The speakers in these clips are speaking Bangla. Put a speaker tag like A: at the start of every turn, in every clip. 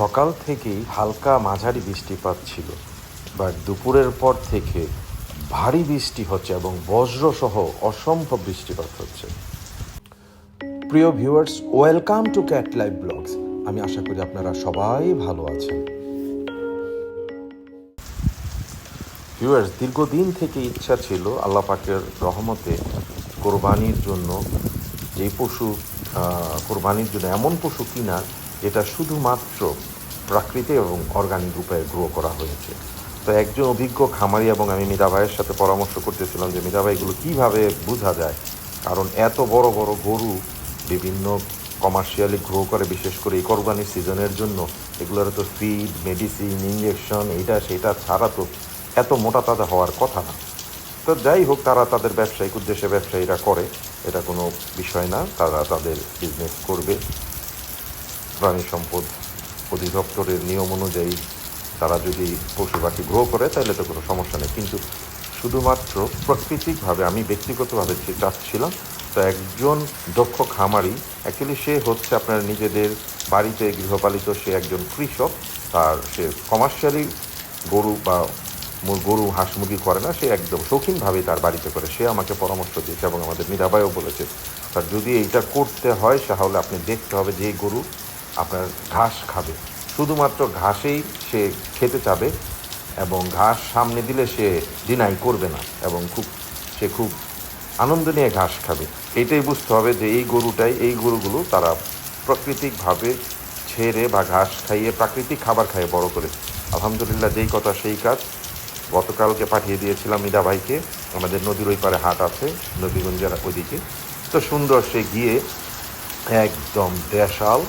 A: সকাল থেকেই হালকা মাঝারি বৃষ্টিপাত ছিল বাট দুপুরের পর থেকে ভারী বৃষ্টি হচ্ছে এবং বজ্রসহ অসম্ভব বৃষ্টিপাত হচ্ছে। প্রিয় viewers welcome to cat live blogs আমি আশা করি আপনারা সবাই ভালো আছেন। ভিউয়ার্স দীর্ঘদিন থেকে ইচ্ছা ছিল আল্লাহ পাকের রহমতে কোরবানির জন্য যে পশু কোরবানির জন্য এমন পশু কিনা যেটা শুধুমাত্র প্রাকৃতিক এবং অর্গানিক উপায়ে গ্রো করা হয়েছে। তো একজন অভিজ্ঞ খামারি এবং আমি মীরা ভাইয়ের সাথে পরামর্শ করতেছিলাম যে মীরা ভাই, এগুলো কীভাবে বোঝা যায়? কারণ এত বড় বড় গরু বিভিন্ন কমার্শিয়ালি গ্রো করে, বিশেষ করে এই কোরবানির সিজনের জন্য, এগুলোর তো ফিড মেডিসিন ইঞ্জেকশন এইটা সেটা ছাড়া তো এত মোটা তাজা হওয়ার কথা না। তো যাই হোক, তারা তাদের ব্যবসায়িক উদ্দেশ্যে ব্যবসায়ীরা করে, এটা কোনো বিষয় না, তারা তাদের বিজনেস করবে। প্রাণী সম্পদ অধিদপ্তরের নিয়ম অনুযায়ী তারা যদি পশু পাখি গ্রো করে, তাহলে তো কোনো সমস্যা নেই। কিন্তু শুধুমাত্র প্রাকৃতিকভাবে আমি ব্যক্তিগতভাবে চাচ্ছিলাম, তো একজন দক্ষ খামারি অ্যাকচুয়ালি সে হচ্ছে আপনার নিজেদের বাড়িতে গৃহপালিত সে একজন কৃষক, তার সে কমার্শিয়ালি গরু বা গরু, হাঁস মুরগি করে না, সে একদম শৌখিনভাবেই তার বাড়িতে করে। সে আমাকে পরামর্শ দিয়েছে এবং আমাদের মীরাবাইও বলেছে। তার যদি এইটা করতে হয়, তাহলে আপনি দেখতে হবে যে গরু আপনার ঘাস খাবে। শুধুমাত্র ঘাসেই সে খেতে চাবে এবং ঘাস সামনে দিলে সে ডিনাই করবে না এবং খুব, সে খুব আনন্দ নিয়ে ঘাস খাবে। এটাই বুঝতে হবে যে এই গরুটাই, এই গরুগুলো তারা প্রাকৃতিকভাবে ছেড়ে বা ঘাস খাইয়ে প্রাকৃতিক খাবার খাইয়ে বড় করে। আলহামদুলিল্লাহ যেই কথা সেই কাজ। গতকালকে পাঠিয়ে দিয়েছিলাম মীরা ভাইকে। আমাদের নদীর ওই পারে হাট আছে নদীগঞ্জের ওইদিকে তো সুন্দর সে গিয়ে একদম দেশাল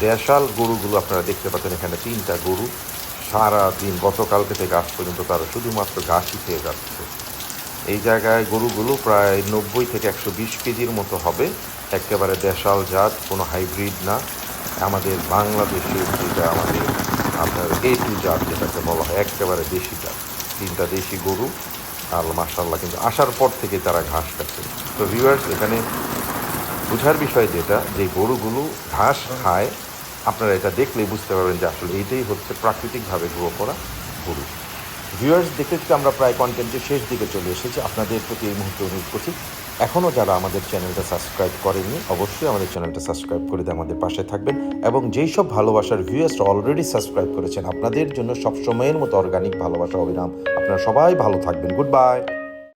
A: দেশাল গরুগুলো আপনারা দেখতে পাচ্ছেন, এখানে তিনটা গরু। সারা দিন গতকালকে থেকে আজ পর্যন্ত তারা শুধুমাত্র ঘাসই খেয়ে যাচ্ছে। এই জায়গায় গরুগুলো প্রায় নব্বই থেকে একশো বিশ কেজির মতো হবে। একেবারে দেশাল জাত, কোনো হাইব্রিড না। আমাদের বাংলাদেশের যেটা আমাদের আপনার এ টু জাত যেটাকে বলা হয়, একেবারে দেশি জাত। তিনটা দেশি গরু। আর মার্শাল্লাহ কিন্তু আসার পর থেকে তারা ঘাস খাচ্ছে। তো ভিউয়ার্স এখানে বোঝার বিষয় যেটা, যে গরুগুলো ঘাস খায়, আপনারা এটা দেখলেই বুঝতে পারবেন যে আসলে এইটাই হচ্ছে প্রাকৃতিকভাবে গ্রো করা গরু। ভিউয়ার্স দেখতে দেখতে আমরা প্রায় কন্টেন্টের শেষ দিকে চলে এসেছি। আপনাদের প্রতি এই মুহূর্তে অনুরোধ করছি এখনও যারা আমাদের চ্যানেলটা সাবস্ক্রাইব করেননি, অবশ্যই আমাদের চ্যানেলটা সাবস্ক্রাইব করে দিয়ে আমাদের পাশে থাকবেন এবং যেই সব ভালোবাসার ভিউয়ার্সরা অলরেডি সাবস্ক্রাইব করেছেন, আপনাদের জন্য সবসময়ের মতো অর্গানিক ভালোবাসা অবিরাম। আপনারা সবাই ভালো থাকবেন। Good bye